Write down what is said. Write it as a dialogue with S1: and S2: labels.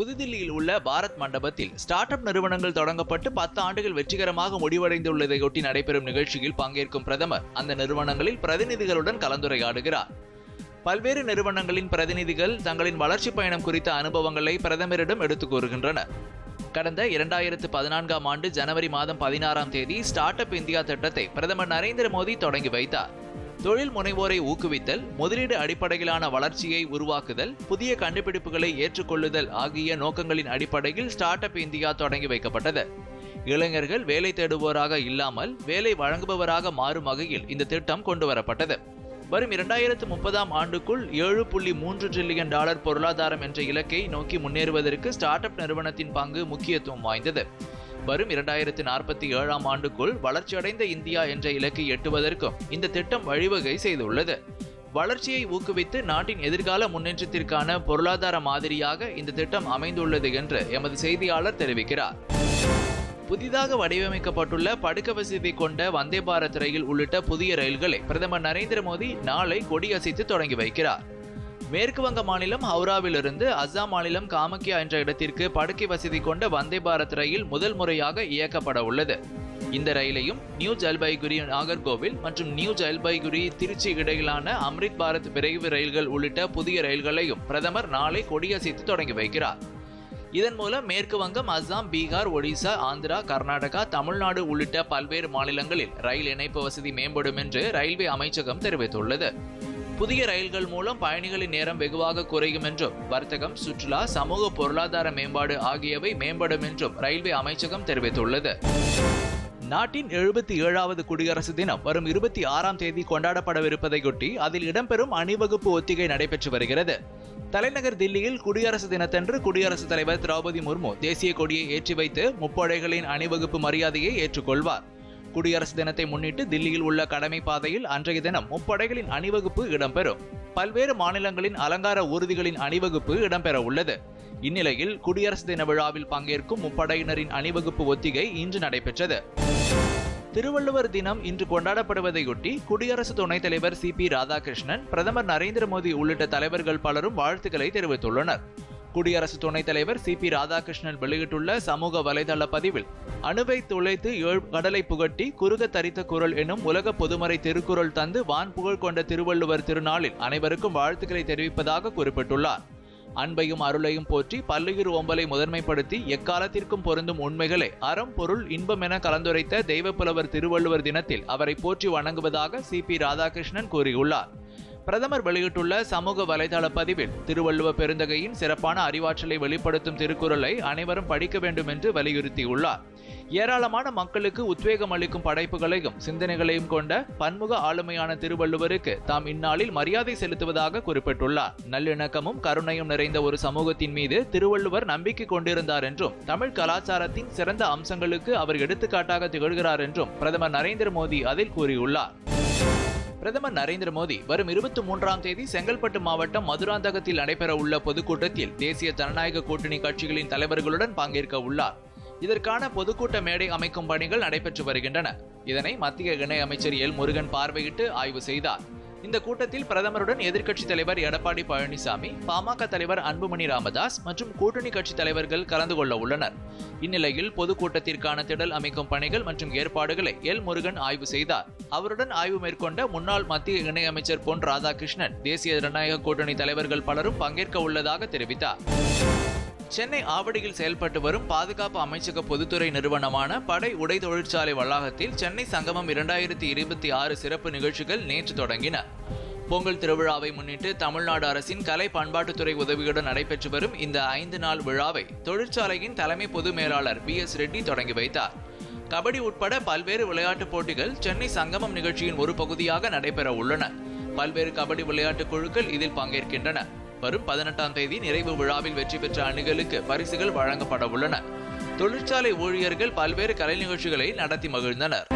S1: புதுதில்லியில் உள்ள பாரத் மண்டபத்தில் ஸ்டார்ட் அப் நிறுவனங்கள் தொடங்கப்பட்டு பத்து ஆண்டுகள் வெற்றிகரமாக முடிவடைந்துள்ளதையொட்டி நடைபெறும் நிகழ்ச்சியில் பங்கேற்கும் பிரதமர் அந்த நிறுவனங்களில் பிரதிநிதிகளுடன் கலந்துரையாடுகிறார். பல்வேறு நிறுவனங்களின் பிரதிநிதிகள் தங்களின் வளர்ச்சி பயணம் குறித்த அனுபவங்களை பிரதமரிடம் எடுத்துக் கூறுகின்றனர். கடந்த இரண்டாயிரத்து பதினான்காம் ஆண்டு ஜனவரி மாதம் பதினாறாம் தேதி ஸ்டார்ட் அப் இந்தியா திட்டத்தை பிரதமர் நரேந்திர மோடி தொடங்கி வைத்தார். தொழில் முனைவோரை ஊக்குவித்தல் முதலீடு அடிப்படையிலான வளர்ச்சியை உருவாக்குதல் புதிய கண்டுபிடிப்புகளை ஏற்றுக்கொள்ளுதல் ஆகிய நோக்கங்களின் அடிப்படையில் ஸ்டார்ட் அப் இந்தியா தொடங்கி வைக்கப்பட்டது. இளைஞர்கள் வேலை தேடுவோராக இல்லாமல் வேலை வழங்குபவராக மாறும் வகையில் இந்த திட்டம் கொண்டு வரப்பட்டது வரும் இரண்டாயிரத்து முப்பதாம் ஆண்டுக்குள் ஏழு புள்ளி மூன்று டிரில்லியன் டாலர் பொருளாதாரம் என்ற இலக்கை நோக்கி முன்னேறுவதற்கு ஸ்டார்ட் அப் நிறுவனத்தின் பங்கு முக்கியத்துவம் வாய்ந்தது. வரும் இரண்டாயிரத்தி நாற்பத்தி ஏழாம் ஆண்டுக்குள் வளர்ச்சியடைந்த இந்தியா என்ற இலக்கை எட்டுவதற்கும் இந்த திட்டம் வழிவகை செய்துள்ளது. வளர்ச்சியை ஊக்குவித்து நாட்டின் எதிர்கால முன்னேற்றத்திற்கான பொருளாதார மாதிரியாக இந்த திட்டம் அமைந்துள்ளது என்று எமது செய்தியாளர் தெரிவிக்கிறார். புதிதாக வடிவமைக்கப்பட்டுள்ள படுக்க வசதி கொண்ட வந்தே பாரத் ரயில் உள்ளிட்ட புதிய ரயில்களை பிரதமர் நரேந்திர மோடி நாளை கொடியசைத்து தொடங்கி வைக்கிறார். மேற்கு வங்க மாநிலம் ஹவுராவிலிருந்து அஸ்ஸாம் மாநிலம் காமக்கியா என்ற இடத்திற்கு படுக்கை வசதி கொண்ட வந்தே பாரத் ரயில் முதல் முறையாக இயக்கப்பட உள்ளது. இந்த ரயிலையும் நியூ ஜல்பைகுரி நாகர்கோவில் மற்றும் நியூ ஜல்பைகுரி திருச்சி இடையிலான அம்ரித் பாரத் விரைவு ரயில்கள் உள்ளிட்ட புதிய ரயில்களையும் பிரதமர் நாளை கொடியசைத்து தொடங்கி வைக்கிறார். இதன் மூலம் மேற்கு வங்கம் அஸ்ஸாம் பீகார் ஒடிசா ஆந்திரா கர்நாடகா தமிழ்நாடு உள்ளிட்ட பல்வேறு மாநிலங்களில் ரயில் இணைப்பு வசதி மேம்படும் என்று ரயில்வே அமைச்சகம் தெரிவித்துள்ளது. புதிய ரயில்கள் மூலம் பயணிகளின் நேரம் வெகுவாக குறையும் என்றும் வர்த்தகம் சுற்றுலா சமூக பொருளாதார மேம்பாடு ஆகியவை மேம்படும் என்றும் ரயில்வே அமைச்சகம் தெரிவித்துள்ளது. நாட்டின் எழுபத்தி ஏழாவது குடியரசு தினம் வரும் இருபத்தி ஆறாம் தேதி கொண்டாடப்படவிருப்பதையொட்டி அதில் இடம்பெறும் அணிவகுப்பு ஒத்திகை நடைபெற்று வருகிறது. தலைநகர் தில்லியில் குடியரசு தினத்தன்று குடியரசுத் தலைவர் திரௌபதி முர்மு தேசிய கொடியை ஏற்றி வைத்து முப்படைகளின் அணிவகுப்பு மரியாதையை ஏற்றுக்கொள்வார். குடியரசு தினத்தை முன்னிட்டு தில்லியில் உள்ள கடமை பாதையில் அன்றைய தினம் முப்படைகளின் அணிவகுப்பு இடம்பெறும். பல்வேறு மாநிலங்களின் அலங்கார ஊர்திகளின் அணிவகுப்பு இடம்பெற உள்ளது. இந்நிலையில் குடியரசு தின விழாவில் பங்கேற்கும் முப்படையினரின் அணிவகுப்பு ஒத்திகை இன்று நடைபெற்றது. திருவள்ளுவர் தினம் இன்று கொண்டாடப்படுவதையொட்டி குடியரசு துணைத் தலைவர் சி பி ராதாகிருஷ்ணன் பிரதமர் நரேந்திர மோடி உள்ளிட்ட தலைவர்கள் பலரும் வாழ்த்துக்களை தெரிவித்துள்ளனர். குடியரசு துணைத் தலைவர் சி பி ராதாகிருஷ்ணன் வெளியிட்டுள்ள சமூக வலைதள பதிவில் அணுவை துளைத்து ஏழ் கடலை புகட்டி குறுக தரித்த குரல் எனும் உலக பொதுமறை திருக்குறள் தந்து வான் புகழ் கொண்ட திருவள்ளுவர் திருநாளில் அனைவருக்கும் வாழ்த்துக்களை தெரிவிப்பதாக குறிப்பிட்டுள்ளார். அன்பையும் அருளையும் போற்றி பல்லுயிர் ஓம்பலை முதன்மைப்படுத்தி எக்காலத்திற்கும் பொருந்தும் உண்மைகளை அறம் பொருள் இன்பம் என கலந்துரைத்த தெய்வப்புலவர் திருவள்ளுவர் தினத்தில் அவரை போற்றி வணங்குவதாக சி பி ராதாகிருஷ்ணன் கூறியுள்ளார். பிரதமர் வெளியிட்டுள்ள சமூக வலைதள பதிவில் திருவள்ளுவ பெருந்தகையின் சிறப்பான அறிவாற்றலை வெளிப்படுத்தும் திருக்குறளை அனைவரும் படிக்க வேண்டும் என்று வலியுறுத்தியுள்ளார். ஏராளமான மக்களுக்கு உத்வேகம் அளிக்கும் படைப்புகளையும் சிந்தனைகளையும் கொண்ட பன்முக ஆளுமையான திருவள்ளுவருக்கு தாம் இந்நாளில் மரியாதை செலுத்துவதாக குறிப்பிட்டுள்ளார். நல்லிணக்கமும் கருணையும் நிறைந்த ஒரு சமூகத்தின் மீது திருவள்ளுவர் நம்பிக்கை கொண்டிருந்தார் என்றும் தமிழ் கலாச்சாரத்தின் சிறந்த அம்சங்களுக்கு அவர் எடுத்துக்காட்டாக திகழ்கிறார் என்றும் பிரதமர் நரேந்திர மோடி அதில் கூறியுள்ளார். பிரதமர் நரேந்திர மோடி வரும் இருபத்தி மூன்றாம் தேதி செங்கல்பட்டு மாவட்டம் மதுராந்தகத்தில் நடைபெற உள்ள பொதுக்கூட்டத்தில் தேசிய ஜனநாயக கூட்டணி கட்சிகளின் தலைவர்களுடன் பங்கேற்க உள்ளார். இதற்கான பொதுக்கூட்ட மேடை அமைக்கும் பணிகள் நடைபெற்று வருகின்றன. இதனை மத்திய இணை அமைச்சர் எல் முருகன் பார்வையிட்டு ஆய்வு செய்தார். இந்த கூட்டத்தில் பிரதமருடன் எதிர்க்கட்சித் தலைவர் எடப்பாடி பழனிசாமி பாமக தலைவர் அன்புமணி ராமதாஸ் மற்றும் கூட்டணி கட்சி தலைவர்கள் கலந்து கொள்ள உள்ளனர். இந்நிலையில் பொதுக்கூட்டத்திற்கான திடல் அமைக்கும் பணிகள் மற்றும் ஏற்பாடுகளை எல் முருகன் ஆய்வு செய்தார். அவருடன் ஆய்வு மேற்கொண்ட முன்னாள் மத்திய இணையமைச்சர் பொன் ராதாகிருஷ்ணன் தேசிய ஜனநாயக கூட்டணி தலைவர்கள் பலரும் பங்கேற்க உள்ளதாக தெரிவித்தார். சென்னை ஆவடியில் செயல்பட்டு வரும் பாதுகாப்பு அமைச்சக பொதுத்துறை நிறுவனமான படை உடை தொழிற்சாலை வளாகத்தில் சென்னை சங்கமம் இரண்டாயிரத்தி இருபத்தி ஆறு சிறப்பு நிகழ்ச்சிகள் நேற்று தொடங்கின. பொங்கல் திருவிழாவை முன்னிட்டு தமிழ்நாடு அரசின் கலை பண்பாட்டுத்துறை உதவியுடன் நடைபெற்று வரும் இந்த ஐந்து நாள் விழாவை தொழிற்சாலையின் தலைமை பொது மேலாளர் பி எஸ் ரெட்டி தொடங்கி வைத்தார். கபடி உட்பட பல்வேறு விளையாட்டுப் போட்டிகள் சென்னை சங்கமம் நிகழ்ச்சியின் ஒரு பகுதியாக நடைபெற உள்ளன. பல்வேறு கபடி விளையாட்டுக் குழுக்கள் இதில் பங்கேற்கின்றன. வரும் பதினெட்டாம் தேதி நிறைவு விழாவில் வெற்றி பெற்ற அணிகளுக்கு பரிசுகள் வழங்கப்பட உள்ளன. தொழிற்சாலை ஊழியர்கள் பல்வேறு கலை நிகழ்ச்சிகளை நடத்தி மகிழ்ந்தனர்.